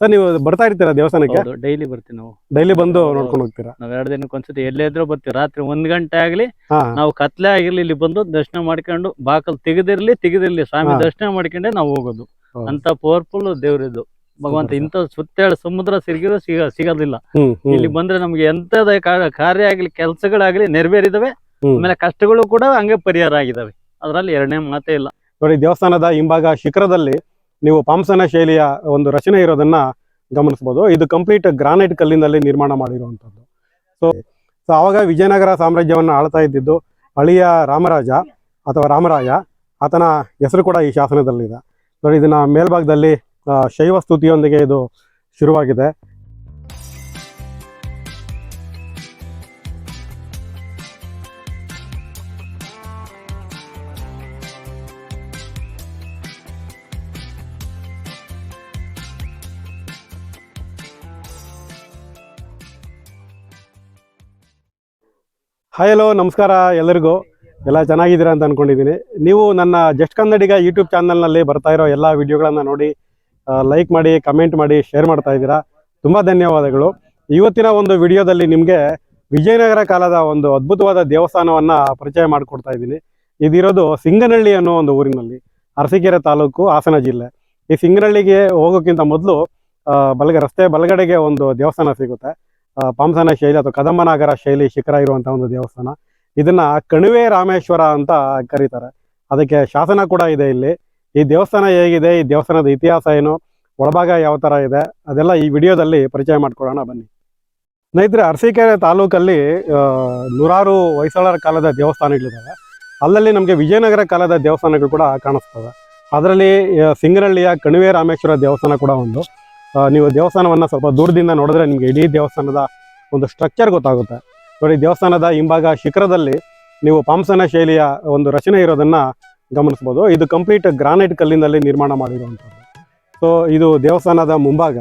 Sir ನೀವು ಬರ್ತಾ ಇರ್ತೀರಾ ದೇವಸ್ಥಾನಕ್ಕೆ? ಡೈಲಿ ಬರ್ತೀವಿ ನಾವು. ಡೈಲಿ ಬಂದು ನೋಡ್ಕೊಂಡು ಹೋಗ್ತೀರಾ? ನಾವ್ ಎರಡು ದಿನಕ್ಕೆ ಒಂದ್ಸತಿ ಎಲ್ಲೇ ಇದ್ರೂ ಬರ್ತೀವಿ. ರಾತ್ರಿ ಒಂದ್ ಗಂಟೆ ಆಗ್ಲಿ ಹಾ. ನಾವು ಕತ್ಲೆ ಆಗಿರ್ಲಿ ಇಲ್ಲಿ ಬಂದು ದರ್ಶನ ಮಾಡ್ಕೊಂಡು ಬಾಕಲ್ ತೆಗೆದಿರ್ಲಿ ತೆಗೆದಿರ್ಲಿ. ಸ್ವಾಮಿ ಹಾ. ದರ್ಶನ ಮಾಡ್ಕೊಂಡೆ ನಾವು ಹೋಗೋದು. ಹೌದು. ಅಂತ ಪವರ್ಫುಲ್ ದೇವ್ರಿದ್ದು ಭಗವಂತ ಇಂತ ಇಂಥ ಸುತ್ತೇಳ ಸಮುದ್ರ ಸಿಗಿರೋ ಸಿಗ ಸಿಗೋದಿಲ್ಲ. ಹ್ಮ್ ಹ್ಮ್. ಇಲ್ಲಿ ಬಂದ್ರೆ ನಮ್ಗೆ ಎಂತದ ಕಾರ್ಯ ಆಗ್ಲಿ ಕೆಲ್ಸಗಳಾಗ್ಲಿ ನೆರವೇರಿದವೆ. ಹ್ಮ್. ಆಮೇಲೆ ಕಷ್ಟಗಳು ಕೂಡ ಹಂಗೆ ಪರಿಹಾರ ಆಗಿದಾವೆ. ಅದ್ರಲ್ಲಿ ಎರಡನೇ ಮಾತೇ ಇಲ್ಲ. ನೋಡಿ ದೇವಸ್ಥಾನದ ಹಿಂಭಾಗ ಶಿಖರದಲ್ಲಿ ನೀವು ಪಾಂಸನ ಶೈಲಿಯ ಒಂದು ರಚನೆ ಇರೋದನ್ನ ಗಮನಿಸಬಹುದು ಇದು ಕಂಪ್ಲೀಟ್ ಗ್ರಾನೈಟ್ ಕಲ್ಲಿನಲ್ಲಿ ನಿರ್ಮಾಣ ಮಾಡಿರುವಂಥದ್ದು. ಸೊ ಸೊ ಆವಾಗ ವಿಜಯನಗರ ಸಾಮ್ರಾಜ್ಯವನ್ನು ಆಳ್ತಾ ಇದ್ದಿದ್ದು ಅಳಿಯ ರಾಮರಾಜ ಅಥವಾ ರಾಮರಾಯ. ಆತನ ಹೆಸರು ಕೂಡ ಈ ಶಾಸನದಲ್ಲಿದೆ. ನೋಡಿ, ಇದನ್ನ ಮೇಲ್ಭಾಗದಲ್ಲಿ ಶೈವ ಸ್ತುತಿಯೊಂದಿಗೆ ಇದು ಶುರುವಾಗಿದೆ. ಹಾಯ್ ಹಲೋ ನಮಸ್ಕಾರ ಎಲ್ಲರಿಗೂ. ಎಲ್ಲ ಚೆನ್ನಾಗಿದ್ದೀರಾ ಅಂತ ಅಂದ್ಕೊಂಡಿದ್ದೀನಿ ನೀವು ನನ್ನ ಜಸ್ಟ್ ಕನ್ನಡಿಗ ಯೂಟ್ಯೂಬ್ ಚಾನಲ್ನಲ್ಲಿ ಬರ್ತಾ ಇರೋ ಎಲ್ಲ ವಿಡಿಯೋಗಳನ್ನು ನೋಡಿ ಲೈಕ್ ಮಾಡಿ ಕಮೆಂಟ್ ಮಾಡಿ ಶೇರ್ ಮಾಡ್ತಾ ಇದ್ದೀರಾ. ತುಂಬ ಧನ್ಯವಾದಗಳು. ಇವತ್ತಿನ ಒಂದು ವಿಡಿಯೋದಲ್ಲಿ ನಿಮಗೆ ವಿಜಯನಗರ ಕಾಲದ ಒಂದು ಅದ್ಭುತವಾದ ದೇವಸ್ಥಾನವನ್ನು ಪರಿಚಯ ಮಾಡಿಕೊಡ್ತಾ ಇದ್ದೀನಿ. ಇದಿರೋದು ಸಿಂಗನಹಳ್ಳಿ ಅನ್ನೋ ಒಂದು ಊರಿನಲ್ಲಿ, ಅರಸೀಕೆರೆ ತಾಲೂಕು, ಹಾಸನ ಜಿಲ್ಲೆ. ಈ ಸಿಂಗನಹಳ್ಳಿಗೆ ಹೋಗೋಕ್ಕಿಂತ ಮೊದಲು ಬಲಗ, ರಸ್ತೆ ಬಲಗಡೆಗೆ ಒಂದು ದೇವಸ್ಥಾನ ಸಿಗುತ್ತೆ. ಪಾಂಸನ ಶೈಲಿ ಅಥವಾ ಕದಂಬನಾಗರ ಶೈಲಿ ಶಿಖರ ಇರುವಂತ ಒಂದು ದೇವಸ್ಥಾನ. ಇದನ್ನ ಕಣಿವೆ ರಾಮೇಶ್ವರ ಅಂತ ಕರೀತಾರೆ. ಅದಕ್ಕೆ ಶಾಸನ ಕೂಡ ಇದೆ ಇಲ್ಲಿ. ಈ ದೇವಸ್ಥಾನ ಹೇಗಿದೆ? ಈ ದೇವಸ್ಥಾನದ ಇತಿಹಾಸ ಏನು? ಒಳಭಾಗ ಯಾವ ತರ ಇದೆ? ಅದೆಲ್ಲ ಈ ವಿಡಿಯೋದಲ್ಲಿ ಪರಿಚಯ ಮಾಡ್ಕೊಳ್ಳೋಣ, ಬನ್ನಿ. ಸ್ನೇಹಿತರೆ, ಅರಸೀಕೆರೆ ತಾಲೂಕಲ್ಲಿ ನೂರಾರು ಹೊಯ್ಸಳರ ಕಾಲದ ದೇವಸ್ಥಾನಗಳಿದ್ದಾವೆ ಅಲ್ಲಲ್ಲಿ ನಮಗೆ ವಿಜಯನಗರ ಕಾಲದ ದೇವಸ್ಥಾನಗಳು ಕೂಡ ಕಾಣಿಸ್ತವೆ. ಅದರಲ್ಲಿ ಸಿಂಗರಳ್ಳಿಯ ಕಣಿವೆ ರಾಮೇಶ್ವರ ದೇವಸ್ಥಾನ ಕೂಡ ಒಂದು. ನೀವು ದೇವಸ್ಥಾನವನ್ನು ಸ್ವಲ್ಪ ದೂರದಿಂದ ನೋಡಿದ್ರೆ ನಿಮಗೆ ಇಡೀ ದೇವಸ್ಥಾನದ ಒಂದು ಸ್ಟ್ರಕ್ಚರ್ ಗೊತ್ತಾಗುತ್ತೆ. ನೋಡಿ, ದೇವಸ್ಥಾನದ ಹಿಂಭಾಗ ಶಿಖರದಲ್ಲಿ ನೀವು ಪಾಂಸನ ಶೈಲಿಯ ಒಂದು ರಚನೆ ಇರೋದನ್ನ ಗಮನಿಸ್ಬೋದು. ಇದು ಕಂಪ್ಲೀಟ್ ಗ್ರಾನೈಟ್ ಕಲ್ಲಿನಲ್ಲಿ ನಿರ್ಮಾಣ ಮಾಡಿರುವಂಥದ್ದು. ಸೊ ಇದು ದೇವಸ್ಥಾನದ ಮುಂಭಾಗ.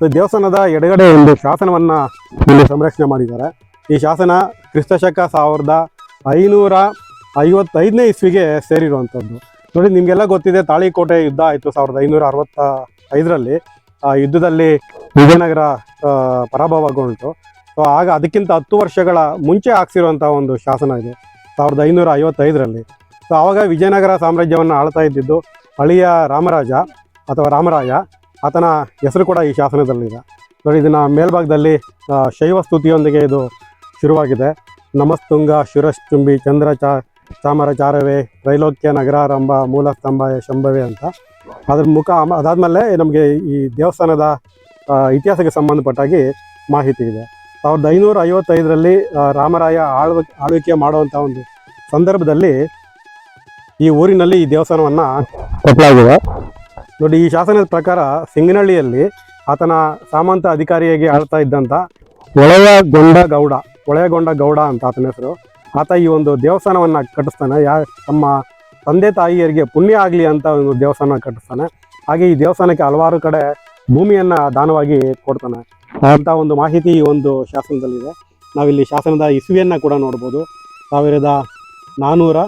ಸೊ ದೇವಸ್ಥಾನದ ಎಡಗಡೆ ಒಂದು ಶಾಸನವನ್ನು ಇಲ್ಲಿ ಸಂರಕ್ಷಣೆ ಮಾಡಿದ್ದಾರೆ. ಈ ಶಾಸನ ಕ್ರಿಸ್ತಶಕ ಸಾವಿರದ ಐನೂರ ಐವತ್ತೈದನೇ ಇಸ್ವಿಗೆ ಸೇರಿರುವಂಥದ್ದು. ನೋಡಿ, ನಿಮಗೆಲ್ಲ ಗೊತ್ತಿದೆ, ತಾಳಿಕೋಟೆ ಯುದ್ಧ ಆಯಿತು ಸಾವಿರದ ಐನೂರ ಅರವತ್ತ ಐದರಲ್ಲಿ ಆ ಯುದ್ಧದಲ್ಲಿ ವಿಜಯನಗರ ಪರಾಭವಗೊಂಡು ಸೊ ಆಗ ಅದಕ್ಕಿಂತ ಹತ್ತು ವರ್ಷಗಳ ಮುಂಚೆ ಹಾಕ್ಸಿರುವಂಥ ಒಂದು ಶಾಸನ ಇದು, ಸಾವಿರದ ಐನೂರ ಐವತ್ತೈದರಲ್ಲಿ. ಸೊ ಆವಾಗ ವಿಜಯನಗರ ಸಾಮ್ರಾಜ್ಯವನ್ನು ಆಳ್ತಾ ಇದ್ದಿದ್ದು ಅಳಿಯ ರಾಮರಾಜ ಅಥವಾ ರಾಮರಾಯ, ಆತನ ಹೆಸರು ಕೂಡ ಈ ಶಾಸನದಲ್ಲಿದೆ. ಸೊ ಇದನ್ನ ಮೇಲ್ಭಾಗದಲ್ಲಿ ಶೈವ ಸ್ತುತಿಯೊಂದಿಗೆ ಇದು ಶುರುವಾಗಿದೆ. ನಮಸ್ತುಂಗ ಶಿರಶ್ಚುಂಬಿ ಚಂದ್ರ ಚಾ, ಚಾಮರಚಾರವೇ, ತ್ರೈಲೋಕ್ಯ ನಗರಾರಂಭ, ಮೂಲಸ್ತಂಭ, ಶಂಭವೇ ಅಂತ. ಅದ್ರ ಮುಖ ಅದಾದ್ಮೇಲೆ ನಮಗೆ ಈ ದೇವಸ್ಥಾನದ ಇತಿಹಾಸಕ್ಕೆ ಸಂಬಂಧಪಟ್ಟಾಗಿ ಮಾಹಿತಿ ಇದೆ. ಸಾವಿರದ ಐನೂರ ಐವತ್ತೈದರಲ್ಲಿ ರಾಮರಾಯ ಆಳ್ವ ಆಳ್ವಿಕೆ ಮಾಡುವಂಥ ಒಂದು ಸಂದರ್ಭದಲ್ಲಿ ಈ ಊರಿನಲ್ಲಿ ಈ ದೇವಸ್ಥಾನವನ್ನ ಕಟ್ಟಲಾಗಿದೆ ನೋಡಿ, ಈ ಶಾಸನದ ಪ್ರಕಾರ ಸಿಂಗನಹಳ್ಳಿಯಲ್ಲಿ ಆತನ ಸಾಮಂತ ಅಧಿಕಾರಿಯಾಗಿ ಆಳ್ತಾ ಇದ್ದಂಥ ಒಳೆಯಗೊಂಡ ಗೌಡ ಒಳೆಯಗೊಂಡ ಗೌಡ ಅಂತ ಆತನ ಹೆಸರು. ಆತ ಈ ಒಂದು ದೇವಸ್ಥಾನವನ್ನ ಕಟ್ಟಿಸ್ತಾನೆ. ಯಾ ತಮ್ಮ ತಂದೆ ತಾಯಿಯರಿಗೆ ಪುಣ್ಯ ಆಗಲಿ ಅಂತ ಒಂದು ದೇವಸ್ಥಾನ ಕಟ್ಟಿಸ್ತಾನೆ. ಹಾಗೆ ಈ ದೇವಸ್ಥಾನಕ್ಕೆ ಹಲವಾರು ಕಡೆ ಭೂಮಿಯನ್ನ ದಾನವಾಗಿ ಕೊಡ್ತಾನೆ. ಅಂತ ಒಂದು ಮಾಹಿತಿ ಈ ಒಂದು ಶಾಸನದಲ್ಲಿದೆ. ನಾವಿಲ್ಲಿ ಶಾಸನದ ಇಸುವಿಯನ್ನ ಕೂಡ ನೋಡ್ಬೋದು. ಸಾವಿರದ ನಾನ್ನೂರ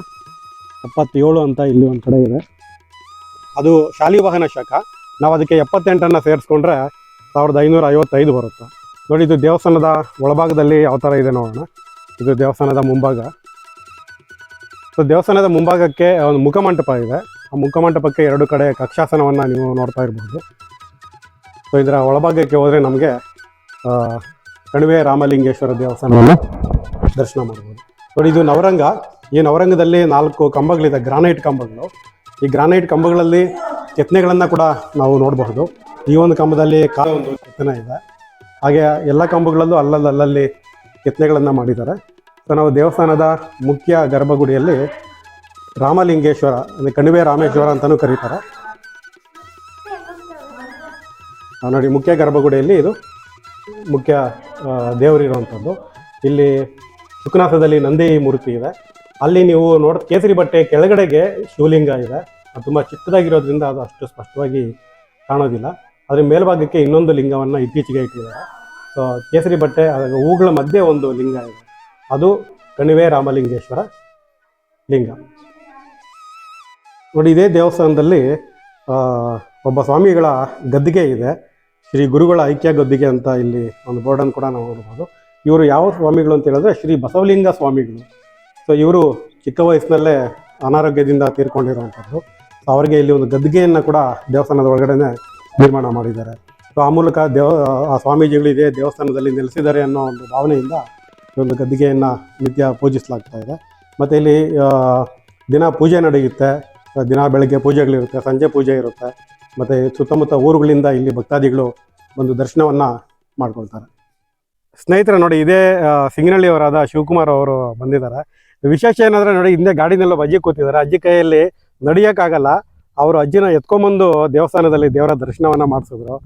ಎಪ್ಪತ್ತೇಳು ಅಂತ ಇಲ್ಲಿ ಒಂದು ಕಡೆ ಇದೆ. ಅದು ಶಾಲಿವಾಹನ ಶಾಖ. ನಾವು ಅದಕ್ಕೆ ಎಪ್ಪತ್ತೆಂಟನ್ನು ಸೇರಿಸ್ಕೊಂಡ್ರೆ ಸಾವಿರದ ಐನೂರ ಐವತ್ತೈದು ಬರುತ್ತೆ. ನೋಡಿ, ಇದು ದೇವಸ್ಥಾನದ ಒಳಭಾಗದಲ್ಲಿ ಯಾವ ಥರ ಇದೆ ನೋಡೋಣ. ಇದು ದೇವಸ್ಥಾನದ ಮುಂಭಾಗ. ಸೊ ದೇವಸ್ಥಾನದ ಮುಂಭಾಗಕ್ಕೆ ಒಂದು ಮುಖಮಂಟಪ ಇದೆ. ಆ ಮುಖಮಂಟಪಕ್ಕೆ ಎರಡು ಕಡೆ ಕಕ್ಷಾಸನವನ್ನು ನೀವು ನೋಡ್ತಾ ಇರ್ಬೋದು. ಸೊ ಇದರ ಒಳಭಾಗಕ್ಕೆ ಹೋದರೆ ನಮಗೆ ಕಣಿವೆ ರಾಮಲಿಂಗೇಶ್ವರ ದೇವಸ್ಥಾನವನ್ನು ದರ್ಶನ ಮಾಡ್ಬೋದು. ನೋಡಿ, ಇದು ನವರಂಗ. ಈ ನವರಂಗದಲ್ಲಿ ನಾಲ್ಕು ಕಂಬಗಳಿದೆ, ಗ್ರಾನೈಟ್ ಕಂಬಗಳು. ಈ ಗ್ರಾನೈಟ್ ಕಂಬಗಳಲ್ಲಿ ಕೆತ್ತನೆಗಳನ್ನು ಕೂಡ ನಾವು ನೋಡಬಹುದು. ಈ ಒಂದು ಕಂಬದಲ್ಲಿ ಕಾಲ ಒಂದು ಕೆತ್ತನೆ ಇದೆ. ಹಾಗೆ ಎಲ್ಲ ಕಂಬಗಳಲ್ಲೂ ಅಲ್ಲಲ್ಲಿ ಕೆತ್ತನೆಗಳನ್ನು ಮಾಡಿದ್ದಾರೆ. ಸೊ ನಾವು ದೇವಸ್ಥಾನದ ಮುಖ್ಯ ಗರ್ಭಗುಡಿಯಲ್ಲಿ ರಾಮಲಿಂಗೇಶ್ವರ, ಅಂದರೆ ಕಣಿವೆ ರಾಮೇಶ್ವರ ಅಂತಲೂ ಕರೀತಾರೆ. ನೋಡಿ, ಮುಖ್ಯ ಗರ್ಭಗುಡಿಯಲ್ಲಿ ಇದು ಮುಖ್ಯ ದೇವರಿರುವಂಥದ್ದು. ಇಲ್ಲಿ ಸುಖನಾಥದಲ್ಲಿ ನಂದಿ ಮೂರ್ತಿ ಇದೆ. ಅಲ್ಲಿ ನೀವು ನೋಡ, ಕೇಸರಿ ಬಟ್ಟೆ ಕೆಳಗಡೆಗೆ ಶಿವಲಿಂಗ ಇದೆ. ಅದು ತುಂಬ ಚಿಕ್ಕದಾಗಿರೋದ್ರಿಂದ ಅದು ಅಷ್ಟು ಸ್ಪಷ್ಟವಾಗಿ ಕಾಣೋದಿಲ್ಲ. ಅದರ ಮೇಲ್ಭಾಗಕ್ಕೆ ಇನ್ನೊಂದು ಲಿಂಗವನ್ನು ಇತ್ತೀಚೆಗೆ ಇಟ್ಟಿದ್ದಾರೆ. ಸೊ, ಕೇಸರಿ ಬಟ್ಟೆ ಹೂಗಳ ಮಧ್ಯೆ ಒಂದು ಲಿಂಗ ಇದೆ. ಅದು ಕಣಿವೆ ರಾಮಲಿಂಗೇಶ್ವರ ಲಿಂಗ. ನೋಡಿ, ಇದೇ ದೇವಸ್ಥಾನದಲ್ಲಿ ಒಬ್ಬ ಸ್ವಾಮಿಗಳ ಗದ್ದಿಗೆ ಇದೆ. ಶ್ರೀ ಗುರುಗಳ ಐಕ್ಯ ಗದ್ದಿಗೆ ಅಂತ ಇಲ್ಲಿ ಒಂದು ಬೋರ್ಡನ್ನು ಕೂಡ ನಾವು ನೋಡ್ಬೋದು ಇವರು ಯಾವ ಸ್ವಾಮಿಗಳು ಅಂತ ಹೇಳಿದ್ರೆ ಶ್ರೀ ಬಸವಲಿಂಗ ಸ್ವಾಮಿಗಳು. ಸೊ ಇವರು ಚಿಕ್ಕ ವಯಸ್ಸಿನಲ್ಲೇ ಅನಾರೋಗ್ಯದಿಂದ ತೀರ್ಕೊಂಡಿರುವಂಥದ್ದು. ಸೊ ಅವರಿಗೆ ಇಲ್ಲಿ ಒಂದು ಗದ್ದಿಗೆಯನ್ನು ಕೂಡ ದೇವಸ್ಥಾನದ ಒಳಗಡೆ ನಿರ್ಮಾಣ ಮಾಡಿದ್ದಾರೆ. ಸೊ ಆ ಮೂಲಕ ದೇವ, ಆ ಸ್ವಾಮೀಜಿಗಳು ಇದೇ ದೇವಸ್ಥಾನದಲ್ಲಿ ನೆಲೆಸಿದ್ದಾರೆ ಅನ್ನೋ ಒಂದು ಭಾವನೆಯಿಂದ ಒಂದು ಗದ್ದಿಗೆಯನ್ನು ನಿತ್ಯ ಪೂಜಿಸಲಾಗ್ತಾ ಇದೆ. ಮತ್ತು ಇಲ್ಲಿ ದಿನ ಪೂಜೆ ನಡೆಯುತ್ತೆ. ದಿನ ಬೆಳಗ್ಗೆ ಪೂಜೆಗಳಿರುತ್ತೆ, ಸಂಜೆ ಪೂಜೆ ಇರುತ್ತೆ. ಮತ್ತು ಸುತ್ತಮುತ್ತ ಊರುಗಳಿಂದ ಇಲ್ಲಿ ಭಕ್ತಾದಿಗಳು ಒಂದು ದರ್ಶನವನ್ನು ಮಾಡ್ಕೊಳ್ತಾರೆ. ಸ್ನೇಹಿತರೆ, ನೋಡಿ ಇದೇ ಸಿಂಗನಹಳ್ಳಿಯವರಾದ ಶಿವಕುಮಾರ್ ಅವರು ಬಂದಿದ್ದಾರೆ. ವಿಶೇಷ ಏನಂದರೆ, ನೋಡಿ ಹಿಂದೆ ಗಾಡಿನೆಲ್ಲ ಅಜ್ಜಿ ಕೂತಿದ್ದಾರೆ. ಅಜ್ಜಿ ಕೈಯಲ್ಲಿ ನಡೆಯೋಕ್ಕಾಗಲ್ಲ. ಅವರು ಅಜ್ಜಿನ ಎತ್ಕೊಂಬಂದು ದೇವಸ್ಥಾನದಲ್ಲಿ ದೇವರ ದರ್ಶನವನ್ನು ಮಾಡಿಸಿದ್ರು.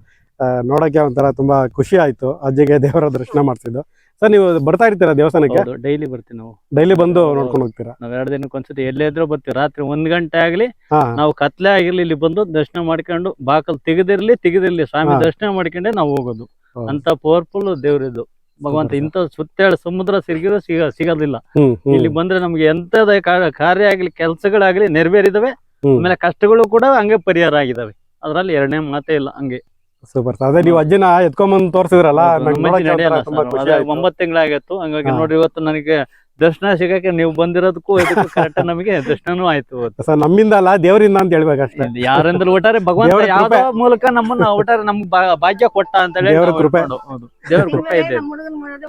ನೋಡಕ್ಕೆ ಒಂಥರ ತುಂಬ ಖುಷಿ ಆಯಿತು. ಅಜ್ಜಿಗೆ ದೇವರ ದರ್ಶನ ಮಾಡಿಸಿದ್ದು. ಸರ್ ನೀವು ಬರ್ತಾ ಇರ್ತೀರಾ ದೇವಸ್ಥಾನಕ್ಕೆ? ಡೈಲಿ ಬರ್ತೀವಿ ನಾವು. ಡೈಲಿ ಬಂದು ನೋಡ್ಕೊಂಡು ಹೋಗ್ತೀರಾ? ನಾವ್ ಎರಡ್ ದಿನಕ್ಕೆ ಒಂದ್ಸತಿ ಎಲ್ಲೇ ಇದ್ರೂ ಬರ್ತೀವಿ. ರಾತ್ರಿ ಒಂದ್ ಗಂಟೆ ಆಗ್ಲಿ ಹಾ. ನಾವು ಕತ್ಲೆ ಆಗಿರ್ಲಿ ಇಲ್ಲಿ ಬಂದು ದರ್ಶನ ಮಾಡ್ಕೊಂಡು ಬಾಕಲ್ ತೆಗೆದಿರ್ಲಿ ತೆಗೆದಿರ್ಲಿ ಸ್ವಾಮಿ ಹಾ. ದರ್ಶನ ಮಾಡ್ಕೊಂಡೆ ನಾವು ಹೋಗೋದು. ಹೌದು. ಅಂತ ಪವರ್ಫುಲ್ ದೇವ್ರಿದ್ದು ಭಗವಂತ ಇಂತ ಇಂಥ ಸುತ್ತೇಳ ಸಮುದ್ರ ಸಿಗಿರೋ ಸಿಗ ಸಿಗೋದಿಲ್ಲ. ಹ್ಮ್ ಹ್ಮ್. ಇಲ್ಲಿ ಬಂದ್ರೆ ನಮ್ಗೆ ಎಂತದ ಕಾರ್ಯ ಆಗ್ಲಿ ಕೆಲ್ಸಗಳಾಗ್ಲಿ ನೆರವೇರಿದವೆ. ಹ್ಮ್. ಆಮೇಲೆ ಕಷ್ಟಗಳು ಕೂಡ ಹಂಗೆ ಪರಿಹಾರ ಆಗಿದಾವೆ. ಅದ್ರಲ್ಲಿ ಎರಡನೇ ಮಾತೇ ಇಲ್ಲ ಹಂಗೆ. ಸೂಪರ್ ಅದೇ ನೀವು ಅಜ್ಜನ ಎತ್ಕೊಂಬಂದ್ ತೋರ್ಸಿದ್ರಲ್ಲ ಒಂಬತ್ ನಂಗೆ ನೋಡಕ್ಕೆ ಒಂಥರ ತುಂಬಾ ಖುಷಿ ಅದೇ ಆಯ್ತು. ಒಂಬತ್ತು ತಿಂಗಳಾಗಿತ್ತು ಹಂಗಾಗಿ ಹಾ. ನೋಡ್ರಿ ಇವತ್ತು ನನಗೆ ದರ್ಶನ ಸಿಗಕ್ಕೆ ನೀವು ಬಂದಿರೋದಕ್ಕೂ ಇದಕ್ಕೂ ಕರೆಕ್ಟ್ ನಮಗೆ ದರ್ಶನನೂ ಆಯ್ತು ಇವತ್ತು. ಸರ್ ನಮ್ಮಿಂದ ಅಲ್ಲ ದೇವರಿಂದ ಅಂತ ಹೇಳ್ಬೇಕಷ್ಟೇ. ಇದು ಯಾರಂದ್ರೆ ಒಟ್ಟಾರೆ ಭಗವಂತ ದೇವ್ರ ಯಾವ್ದೋ ಮೂಲಕ ನಮ್ಮನ್ನ ಒಟ್ಟಾರೆ ನಮ್ಗೆ ಭಾ- ಭಾಗ್ಯ ಕೊಟ್ಟ ಅಂತ ಹೇಳಿ ದೇವ್ರ ನಾವು ಕೃಪೆ. ಹೇಳ್ಕೊಂಡು, ಹೌದು ದೇವ್ರ ಕೃಪೆ ಇದೆ.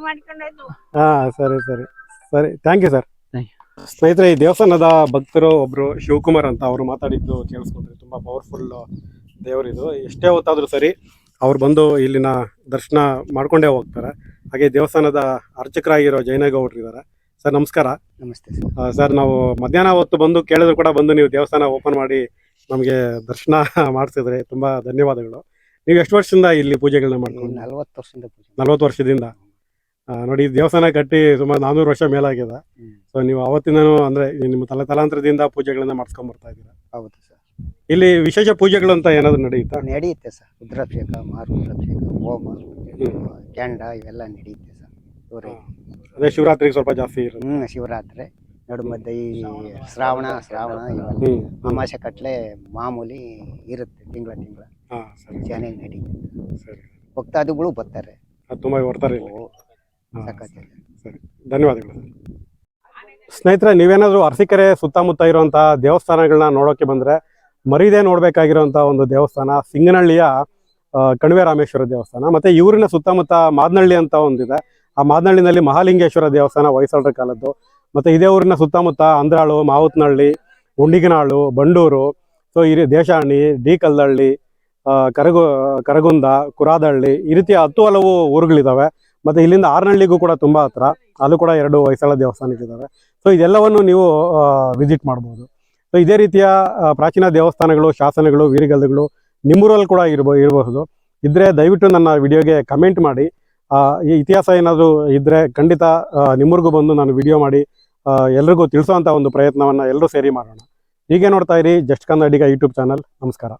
ಮಾಡ್ಕೊಂಡಾಯ್ತು. ಹಾ ಸರಿ ಸರಿ. ಸರಿ ಥ್ಯಾಂಕ್ ಯು ಸರ್ Thank ಸ್ನೇಹಿತರೆ ಈ ದೇವಸ್ಥಾನದ ಭಕ್ತರು ಒಬ್ರು ಶಿವಕುಮಾರ್ ಅಂತ ಅವರು ಮಾತಾಡಿದ್ದು ಕೇಳಿಸ್ಕೊಂಡ್ರಿ ತುಂಬಾ ಪವರ್ಫುಲ್ ದೇವರಿದು ಎಷ್ಟೇ ಹೊತ್ತಾದರೂ ಸರಿ ಅವ್ರು ಬಂದು ಇಲ್ಲಿನ ದರ್ಶನ ಮಾಡ್ಕೊಂಡೇ ಹೋಗ್ತಾರೆ. ಹಾಗೆ ದೇವಸ್ಥಾನದ ಅರ್ಚಕರಾಗಿರೋ ಜೈನಗೌಡ್ರು ಇದ್ದಾರೆ ಸರ್ ನಮಸ್ಕಾರ. ನಮಸ್ತೆ ಸರ್. ನಾವು ಮಧ್ಯಾಹ್ನ ಹೊತ್ತು ಬಂದು ಕೇಳಿದ್ರು ಕೂಡ ಬಂದು ನೀವು ದೇವಸ್ಥಾನ ಓಪನ್ ಮಾಡಿ ನಮಗೆ ದರ್ಶನ ಮಾಡಿಸಿದ್ರೆ ತುಂಬ ಧನ್ಯವಾದಗಳು. ನೀವು ಎಷ್ಟು ವರ್ಷದಿಂದ ಇಲ್ಲಿ ಪೂಜೆಗಳನ್ನ ಮಾಡ್ಕೊಂಡು? ನಲ್ವತ್ತು ವರ್ಷದಿಂದ ನಲ್ವತ್ತು ವರ್ಷದಿಂದ. ನೋಡಿ ದೇವಸ್ಥಾನ ಕಟ್ಟಿ ಸುಮಾರು ನಾನ್ನೂರು ವರ್ಷ ಮೇಲಾಗಿದೆ. ಸೊ ನೀವು ಅವತ್ತಿಂದನೂ ಅಂದರೆ ನಿಮ್ಮ ತಲೆ ತಲಾಂತರದಿಂದ ಪೂಜೆಗಳನ್ನ ಮಾಡ್ಸ್ಕೊಂಡ್ ಬರ್ತಾ ಇದ್ದೀರಾ? ಹೌದು ಸರ್. ಇಲ್ಲಿ ವಿಶೇಷ ಪೂಜೆಗಳು ಅಂತ ಏನಾದ್ರು ನಡೆಯುತ್ತಾ? ನಡೆಯುತ್ತೆ ಸರ್. ರುದ್ರಾಭಿಷೇಕ ಮಾರುದ್ರಾಭಿಷೇಕ ಹೋಮ ಕ್ಯಾಂಡ ಇವೆಲ್ಲ ನಡೆಯುತ್ತೆ ಸರ್. ಇವ್ರೆ ಅದೇ ಶಿವರಾತ್ರಿಗೆ ಸ್ವಲ್ಪ ಜಾಸ್ತಿ ಹ್ಮ್ ಶಿವರಾತ್ರಿ. ನಡು ಮಧ್ಯೆ ಈ ಶ್ರಾವಣ ಶ್ರಾವಣ ಇವೆಲ್ಲ. ಅಮಾಸೆ ಕಟ್ಲೆ ಮಾಮೂಲಿ ಇರುತ್ತೆ ತಿಂಗಳ ತಿಂಗಳ. ಹಾ ಸರಿ. ಚೆನ್ನಾಗಿ ನಡೀತದೆ ಸರಿ. ಭಕ್ತಾದಿಗಳು ಬರ್ತಾರೆ. ಅದು ತುಂಬ ಬರ್ತಾರೆ ಇಲ್ಲಿ. ಹಾ. ಸರಿ. ಧನ್ಯವಾದಗಳು. ಸ್ನೇಹಿತರೆ ನೀವೇನಾದ್ರು ಅರಸೀಕೆರೆ ಸುತ್ತಮುತ್ತ ಇರುವಂತಹ ದೇವಸ್ಥಾನಗಳನ್ನ ನೋಡೋಕೆ ಬಂದ್ರೆ ಮರಿದೇ ನೋಡ್ಬೇಕಾಗಿರುವಂತಹ ಒಂದು ದೇವಸ್ಥಾನ ಸಿಂಗನಹಳ್ಳಿಯ ಕಣಿವೆ ರಾಮೇಶ್ವರ ದೇವಸ್ಥಾನ ಮತ್ತೆ ಇವರಿನ ಸುತ್ತಮುತ್ತ ಮಾದನಹಳ್ಳಿ ಅಂತ ಒಂದಿದೆ. ಆ ಮಾದನಹಳ್ಳಿನಲ್ಲಿ ಮಹಾಲಿಂಗೇಶ್ವರ ದೇವಸ್ಥಾನ ಹೊಯ್ಸಳರ ಕಾಲದ್ದು. ಮತ್ತೆ ಇದೇ ಊರಿನ ಸುತ್ತಮುತ್ತ ಅಂದ್ರಾಳು ಮಾವುತ್ನಹಳ್ಳಿ ಉಂಡಿಗನಾಳು ಬಂಡೂರು ಸೊ ಈ ದೇಶಾಣಿ ಡಿ ಕಲ್ಲಹಳ್ಳಿ ಆ, ಕರಗು ಕರಗುಂದ ಕುರಾದಹಳ್ಳಿ ಈ ರೀತಿಯ ಹತ್ತು ಹಲವು ಊರುಗಳಿದ್ದಾವೆ ಮತ್ತೆ ಇಲ್ಲಿಂದ ಆರ್ನಹಳ್ಳಿಗೂ ಕೂಡ ತುಂಬಾ ಹತ್ರ. ಅಲ್ಲೂ ಕೂಡ ಎರಡು ಹೊಯ್ಸಳ ದೇವಸ್ಥಾನಗಳಿದ್ದಾವೆ ಸೊ ಇದೆಲ್ಲವನ್ನು ನೀವು ವಿಸಿಟ್ ಮಾಡ್ಬೋದು. ಸೊ ಇದೇ ರೀತಿಯ ಪ್ರಾಚೀನ ದೇವಸ್ಥಾನಗಳು, ಶಾಸನಗಳು, ವೀರಗಲ್ಲುಗಳು ನಿಮ್ಮೂರಲ್ಲಿ ಕೂಡ ಇರ್ಬೋ, ಇರಬಹುದು. ಇದ್ರೆ ದಯವಿಟ್ಟು ನನ್ನ ವಿಡಿಯೋಗೆ ಕಮೆಂಟ್ ಮಾಡಿ. ಈ ಇತಿಹಾಸ ಏನಾದರೂ ಇದ್ರೆ ಖಂಡಿತ ನಿಮ್ಮೂರಿಗೂ ಬಂದು ನಾನು ವಿಡಿಯೋ ಮಾಡಿ ಎಲ್ರಿಗೂ ತಿಳಿಸೋಂಥ ಒಂದು ಪ್ರಯತ್ನವನ್ನು ಎಲ್ಲರೂ ಸೇರಿ ಮಾಡೋಣ. ಹೀಗೆ ನೋಡ್ತಾ ಇರಿ ಜಸ್ಟ್ ಕನ್ನಡಿಗ ಯೂಟ್ಯೂಬ್ ಚಾನಲ್. ನಮಸ್ಕಾರ.